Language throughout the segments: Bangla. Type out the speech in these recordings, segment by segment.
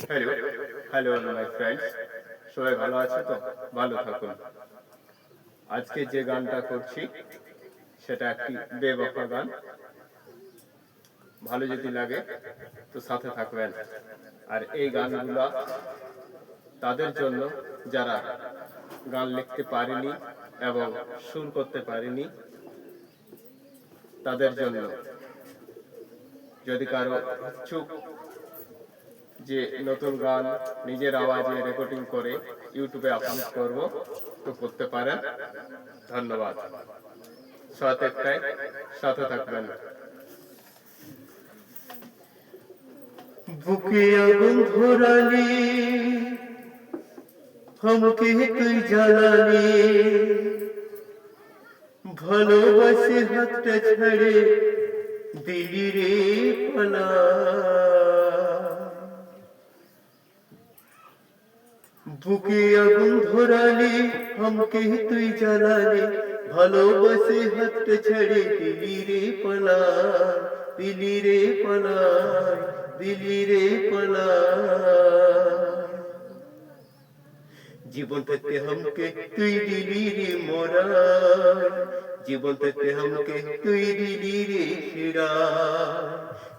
হ্যালো হ্যালো মাই ফ্রেন্ডস সবাই ভালো আছে তো? ভালো থাকুন। আজকে যে গানটা করছি, সেটা একটি বেবফা গান। ভালো যদি লাগে, তো সাথে থাকবেন। আর এই গানগুলো তাদের জন্য যারা গান লিখতে পারেনি এবং সুর করতে পারেনি, তাদের জন্য যদি কারও ইচ্ছুক যে নতুন গান নিজের আওয়াজে রেকর্ডিং করে ইউটিউবে আপলোড করব, তো করতে পারেন। ধন্যবাদ। সতেরটায় সাথে থাকবেন। বুকে আগুন ধরালি হমকে তুই জ্বালালি, ভালোবাসে হাতটা ছাড়ে দিলি রে পালা। বুকে আগুন ধরালি हमके তুই জ্বালালি ভালোবাসে হাতটা ছাড়ে দিলি রে পালা দিলি রে পালা দিলি রে পালা জীবন থাকতে हमके তুই দিলি রে মোরা জীবন থাকতে हमके তুই দিলি রে শিরা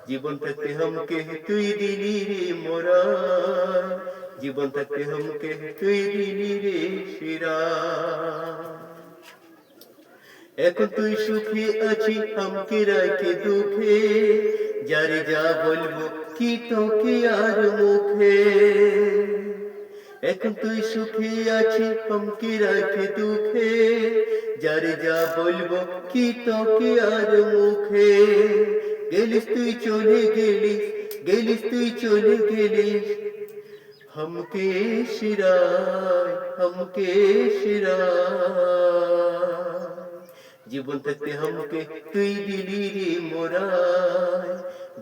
জীবন থাকতে हमके তুই দিলি রে মোরা জীবন থাকতে হমকে তুই দিলি রে শিরা। এখন তুই সুখে আছি, আমকে রাখে দুঃখে। যারে যা বলব, কি তোকে আর মুখে। এখন তুই সুখে আছি, আমকে রাখে দুঃখে। যারে যা বলব, কি তোকে আর মুখে। গেলিস তুই চলে গেলিস গেলিস তুই চলে গেলিস। हमके शिराय हमके शिराय জীবন থাকতে हमके তুই দিলি রে মোরায়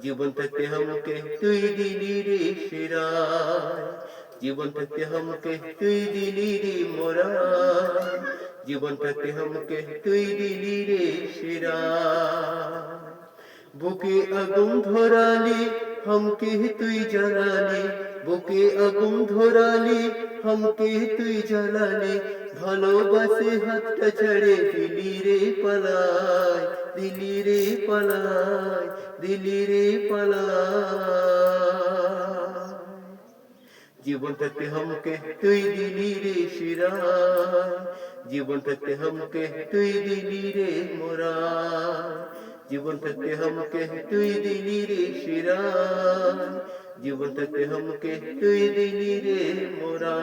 জীবন থাকতে हमके তুই দিলি রে শিরায় জীবন থাকতে हमके তুই দিলি রে মোরায় জীবন থাকতে हमके তুই দিলি রে শিরায় বুকে আগুন ধরালি হামকে তুই জ্বালালি বুকে আগুন ধরালি হামকে তুই জ্বালালি ভালোবাসে হাতটা ছেড়ে দিলি রে পালায় দিলি রে পালায় দিলি রে পালায় জীবনটাতে হমকে তুই দিলি রে শিরা জীবনটাতে হামকে তুই দিলি রে মোরা জীবন থাকতে হামকে তুই দিলি রে শিরা জীবন থাকতে হামকে তুই দিলি রে মোরা